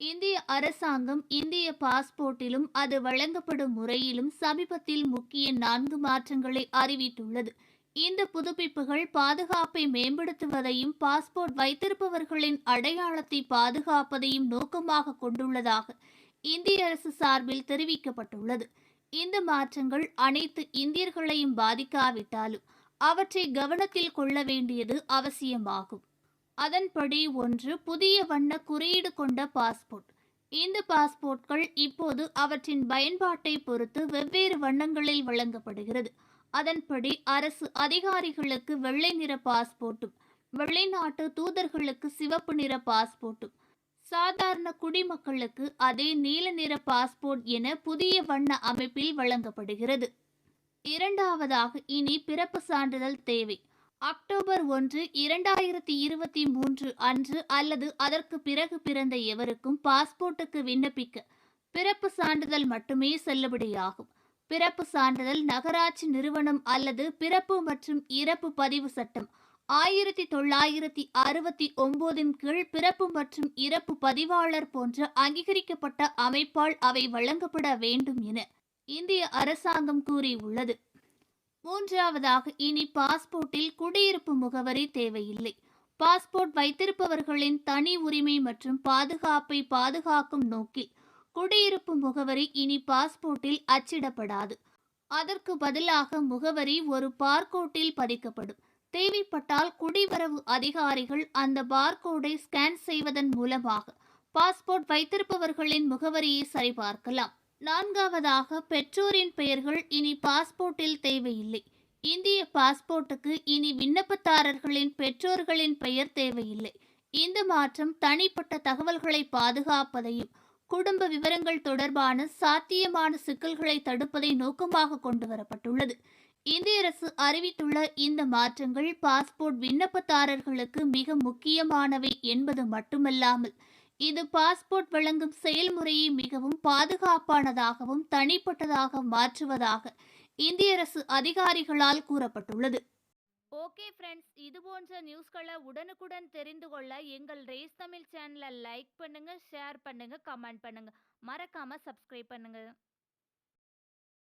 இந்திய அரசாங்கம் இந்திய பாஸ்போர்ட்டிலும் அது வழங்கப்படும் முறையிலும் சமீபத்தில் முக்கிய நான்கு மாற்றங்களை அறிவித்துள்ளது. இந்த புதுப்பிப்புகள் பாதுகாப்பை மேம்படுத்துவதையும் பாஸ்போர்ட் வைத்திருப்பவர்களின் அடையாளத்தை பாதுகாப்பதையும் நோக்கமாக கொண்டுள்ளதாக இந்திய அரசு சார்பில் தெரிவிக்கப்பட்டுள்ளது. இந்த மாற்றங்கள் அனைத்து இந்தியர்களையும் பாதிக்காவிட்டாலும் அவற்றை கவனத்தில் கொள்ள வேண்டியது அவசியமாகும். அதன்படி ஒன்று புதிய வண்ண குறியீடு கொண்ட பாஸ்போர்ட். இந்த பாஸ்போர்ட்கள் இப்போது அவற்றின் பயன்பாட்டை பொறுத்து வெவ்வேறு வண்ணங்களில் வழங்கப்படுகிறது. அதன்படி அரசு அதிகாரிகளுக்கு வெள்ளை நிற பாஸ்போர்ட்டும் வெளிநாட்டு தூதர்களுக்கு சிவப்பு நிற பாஸ்போர்ட்டும் சாதாரண குடிமக்களுக்கு அதே நீல நிற பாஸ்போர்ட் என புதிய வண்ண அமைப்பில் வழங்கப்படுகிறது. இரண்டாவதாக இனி பிறப்பு சான்றிதழ் தேவை. அக்டோபர் ஒன்று இரண்டாயிரத்தி இருபத்தி மூன்று அன்று அல்லது அதற்கு பிறகு பிறந்த எவருக்கும் பாஸ்போர்ட்டுக்கு விண்ணப்பிக்க பிறப்பு சான்றிதழ் மட்டுமே செல்லுபடியாகும். பிறப்பு சான்றிதழ் நகராட்சி நிறுவனம் அல்லது பிறப்பு மற்றும் இறப்பு பதிவு சட்டம் ஆயிரத்தி தொள்ளாயிரத்தி அறுபத்தி ஒன்பதின் கீழ் பிறப்பு மற்றும் இறப்பு பதிவாளர் போன்ற அங்கீகரிக்கப்பட்ட அமைப்பால் அவை வழங்கப்பட வேண்டும் என இந்திய அரசாங்கம் கூறியுள்ளது. மூன்றாவதாக இனி பாஸ்போர்ட்டில் குடியிருப்பு முகவரி தேவையில்லை. பாஸ்போர்ட் வைத்திருப்பவர்களின் தனி உரிமை மற்றும் பாதுகாப்பை பாதுகாக்கும் நோக்கில் குடியிருப்பு முகவரி இனி பாஸ்போர்ட்டில் அச்சிடப்படாது. அதற்கு பதிலாக முகவரி ஒரு பார்கோட்டில் பதிக்கப்படும். தேவைப்பட்டால் குடிவரவு அதிகாரிகள் அந்த பார்கோடை ஸ்கேன் செய்வதன் மூலமாக பாஸ்போர்ட் வைத்திருப்பவர்களின் முகவரியை சரிபார்க்கலாம். நான்காவதாக பெற்றோரின் பெயர்கள் இனி பாஸ்போர்ட்டில் தேவையில்லை. இந்திய பாஸ்போர்ட்டுக்கு இனி விண்ணப்பதாரர்களின் பெற்றோர்களின் பெயர் தேவையில்லை. இந்த மாற்றம் தனிப்பட்ட தகவல்களை பாதுகாப்பதையும் குடும்ப விவரங்கள் தொடர்பான சாத்தியமான சிக்கல்களை தடுப்பதை நோக்கமாக கொண்டு வரப்பட்டுள்ளது இந்திய அரசு அறிவித்துள்ள இந்த மாற்றங்கள் பாஸ்போர்ட் விண்ணப்பதாரர்களுக்கு மிக முக்கியமானவை என்பது மட்டுமல்லாமல் இது பாஸ்போர்ட் வழங்கும் செயல்முறையை மிகவும் பாதுகாப்பானதாகவும் தனிப்பட்டதாக மாற்றுவதாக இந்திய அரசு அதிகாரிகளால் கூறப்பட்டுள்ளது. ஓகே ஃப்ரெண்ட்ஸ் இது போன்ற நியூஸ்களை உடனுக்குடன் தெரிந்து கொள்ள எங்கள் ரேஸ் தமிழ் சேனலை லைக் பண்ணுங்க ஷேர் பண்ணுங்க கமெண்ட் பண்ணுங்க. மறக்காம சப்ஸ்கிரைப் பண்ணுங்க.